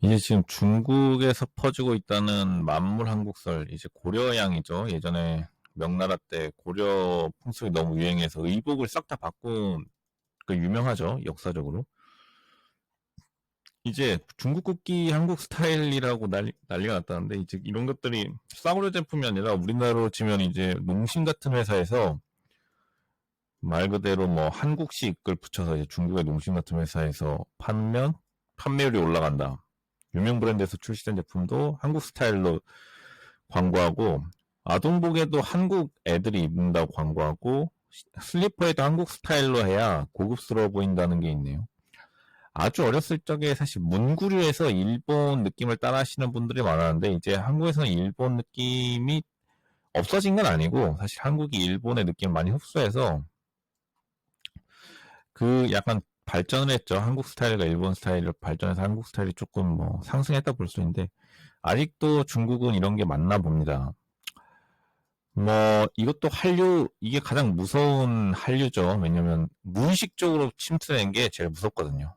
이제 지금 중국에서 퍼지고 있다는 만물 한국설, 이제 고려양이죠. 예전에 명나라 때 고려 풍속이 너무 유행해서 의복을 싹 다 바꾼 그 유명하죠. 역사적으로. 이제 중국 국기 한국 스타일이라고 난리, 난리가 났다는데 이제 이런 것들이 싸구려 제품이 아니라 우리나라로 치면 이제 농심 같은 회사에서 말 그대로 뭐 한국식 을 붙여서 이제 중국의 농심 같은 회사에서 판면 판매율이 올라간다. 유명 브랜드에서 출시된 제품도 한국 스타일로 광고하고 아동복에도 한국 애들이 입는다고 광고하고 슬리퍼에도 한국 스타일로 해야 고급스러워 보인다는 게 있네요. 아주 어렸을 적에 사실 문구류에서 일본 느낌을 따라 하시는 분들이 많았는데 이제 한국에서는 일본 느낌이 없어진 건 아니고 사실 한국이 일본의 느낌을 많이 흡수해서 그 약간 발전을 했죠. 한국 스타일과 일본 스타일을 발전해서 한국 스타일이 조금 뭐 상승했다 볼 수 있는데 아직도 중국은 이런 게 맞나 봅니다. 뭐 이것도 한류 이게 가장 무서운 한류죠. 왜냐면 무의식적으로 침투된 게 제일 무섭거든요.